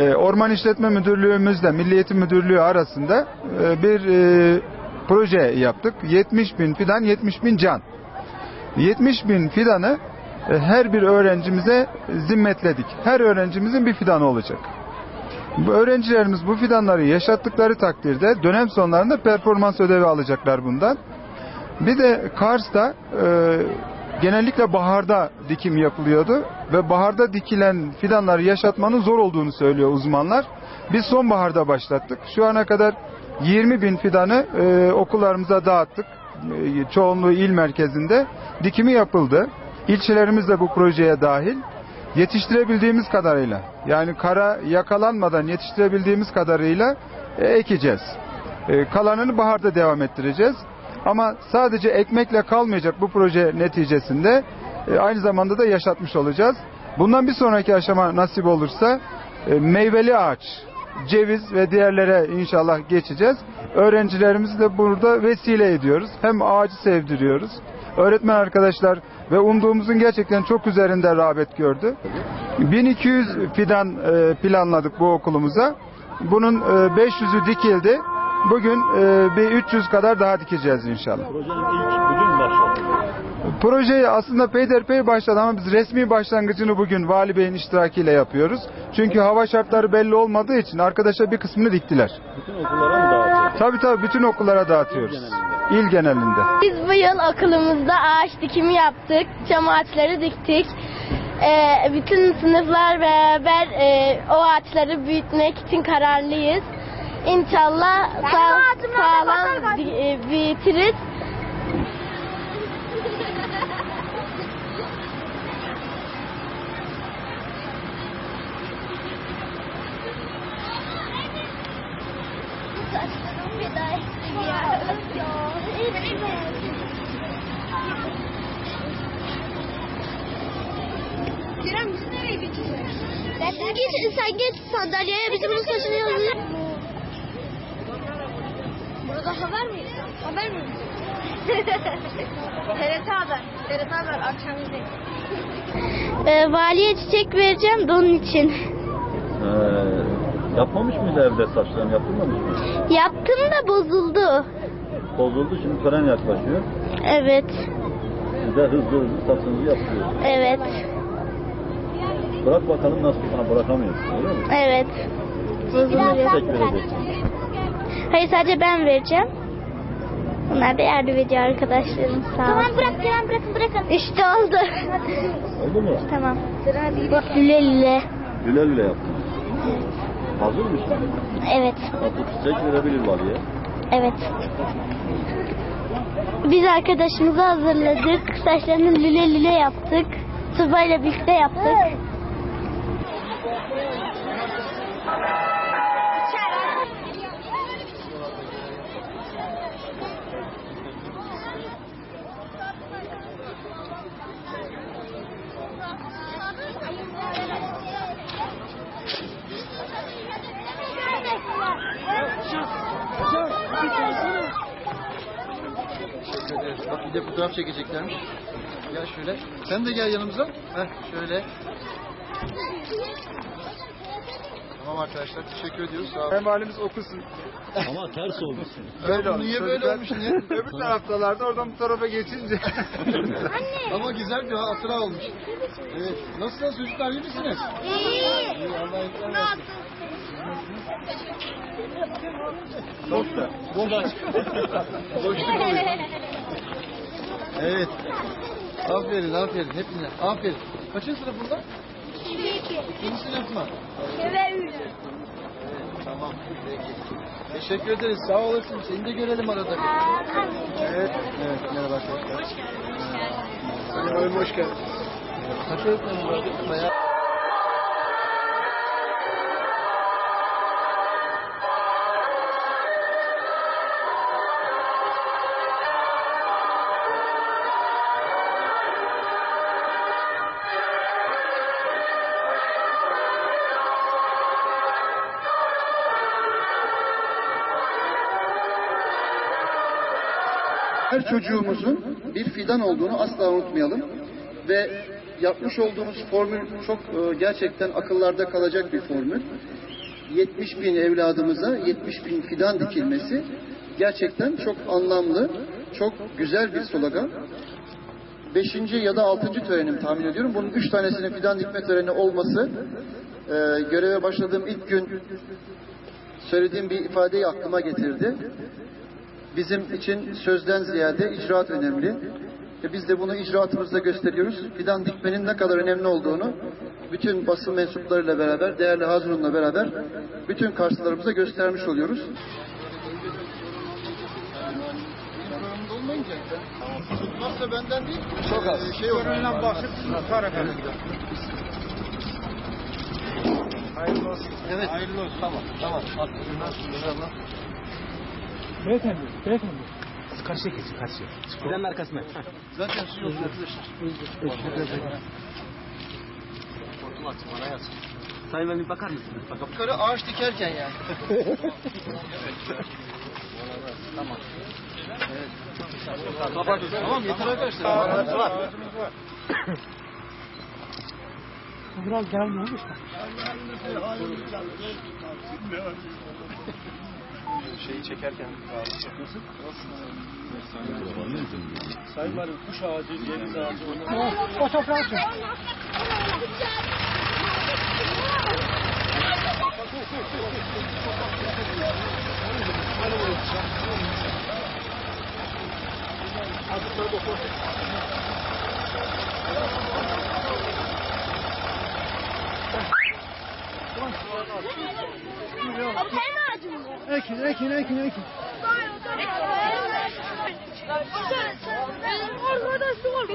e, Orman İşletme Müdürlüğümüzle Milli Eğitim Müdürlüğü arasında e, bir e, proje yaptık. 70 bin fidan 70 bin can. 70 bin fidanı e, her bir öğrencimize zimmetledik. Her öğrencimizin bir fidanı olacak. Bu öğrencilerimiz bu fidanları yaşattıkları takdirde dönem sonlarında performans ödevi alacaklar bundan. Bir de Kars'ta genellikle baharda dikim yapılıyordu ve baharda dikilen fidanları yaşatmanın zor olduğunu söylüyor uzmanlar. Biz sonbaharda başlattık. Şu ana kadar 20 bin fidanı e, okullarımıza dağıttık. E, çoğunluğu il merkezinde. Dikimi yapıldı. İlçelerimiz de bu projeye dahil. Yetiştirebildiğimiz kadarıyla yani kara yakalanmadan yetiştirebildiğimiz kadarıyla e, ekeceğiz. E, kalanını baharda devam ettireceğiz. Ama sadece ekmekle kalmayacak bu proje neticesinde e, aynı zamanda da yaşatmış olacağız. Bundan bir sonraki aşama nasip olursa e, meyveli ağaç, ceviz ve diğerlere inşallah geçeceğiz. Öğrencilerimizi de burada vesile ediyoruz. Hem ağacı sevdiriyoruz. Öğretmen arkadaşlar ve umduğumuzun gerçekten çok üzerinde rağbet gördü. 1200 fidan e, planladık bu okulumuza. Bunun e, 500'ü dikildi. Bugün e, bir 300 kadar daha dikeceğiz inşallah. Projenin ilk bugün başladı. Projeyi aslında peyderpey başladı ama biz resmi başlangıcını bugün Vali Bey'in iştirakiyle yapıyoruz. Çünkü hava şartları belli olmadığı için arkadaşlar bir kısmını diktiler. Bütün okullara mı dağıtıldı? Tabii tabii bütün okullara dağıtıyoruz. İl genelinde. Biz bu yıl okulumuzda ağaç dikimi yaptık. Çam ağaçları diktik. Ee, bütün sınıflar beraber e, o ağaçları büyütmek için kararlıyız. İnşallah sağ, sağlam di- e, biz nereye geçeceğiz? Sen geç, sen geç sandalyeye bizim saçını yazıyor. Burada haber mi? Haber mi? TRT haber. TRT haber akşam izleyin. Ee, valiye çiçek vereceğim de onun için. Ee, yapmamış mıydı evde saçlarını yapılmamış mı? Yaptım da bozuldu. Bozuldu şimdi tören yaklaşıyor. Evet, Siz de hızlı hızlı saçınızı yapıyorsunuz. evet, Bırak bakalım nasıl ha, bırakamıyorsun öyle mi? evet. Bozuluyor. Tek vereceksin. Hayır sadece ben vereceğim. Onlar da yardım ediyor arkadaşlarım sağ Tamam bırak Kerem bırakın bırakın. İşte oldu. Oldu mu? tamam. Lüle lüle. Güle güle yaptın. Hazır mısın? Evet, Artık çiçek verebilir valiye. evet. Biz arkadaşımızı hazırladık. Saçlarını lüle lüle yaptık. Sıvayla birlikte yaptık. Evet, bak bir de fotoğraf çekeceklermiş. Gel şöyle. Sen de gel yanımıza. Heh, şöyle. Tamam arkadaşlar teşekkür ediyoruz. Sağ olun. Hem valimiz okusun. Ama ters. Ya bu niye böyle olmuş niye? Öbür taraftalardı oradan bu tarafa geçince. Ama güzel bir hatıra olmuş. Evet. Nasılsınız çocuklar iyi misiniz? İyi. İyi Allah iyilikler versin. Nokta. Boş. Boşluk. Evet. Aferin aferin hepine. Aferin. Kaçıncı sınıf burada? İkinci sınıf mı? Ve üç. Evet, tamam. Peki. Teşekkür ederiz. Sağ olasın. Seni de görelim arada. Evet. Evet. Merhaba arkadaşlar. Hoş geldiniz. Merhaba, hoş geldiniz. Kaç öğretmenim vardı? Bayağı. Her çocuğumuzun bir fidan olduğunu asla unutmayalım. Ve yapmış olduğumuz formül çok e, gerçekten akıllarda kalacak bir formül. 70 bin evladımıza 70 bin fidan dikilmesi gerçekten çok anlamlı, çok güzel bir slogan. Beşinci ya da altıncı törenim tahmin ediyorum. Bunun üç tanesinin fidan dikme töreni olması e, göreve başladığım ilk gün söylediğim bir ifadeyi aklıma getirdi. Bizim için sözden ziyade icraat önemli. Ve biz de bunu icraatımızda gösteriyoruz. Fidan dikmenin ne kadar önemli olduğunu bütün basın mensuplarıyla beraber, değerli Hazırun'la beraber bütün karşılarımıza göstermiş oluyoruz. Tutmazsa benden değil. Çok az. Şey olur. basıp tutar efendim. Hayırlı olsun. Evet. Hayırlı olsun. Tamam. Tamam. Beyefendi, beyefendi. Siz karşıya geçin, karşıya. Fidanın arkasına. Zaten su yok arkadaşlar. Sayın Valim bakar mısınız? Bakın. Yukarı ağaç dikerken yani. tamam yeter arkadaşlar. Biraz gelmiyor olmuş da. Şeyi çekerken Nasıl? Sayın Valim kuş ağacı, ceviz ağacı. O toprağı çek. Sen ağacı mı? Ekin, ekin, ekin, ekin. Orada su var.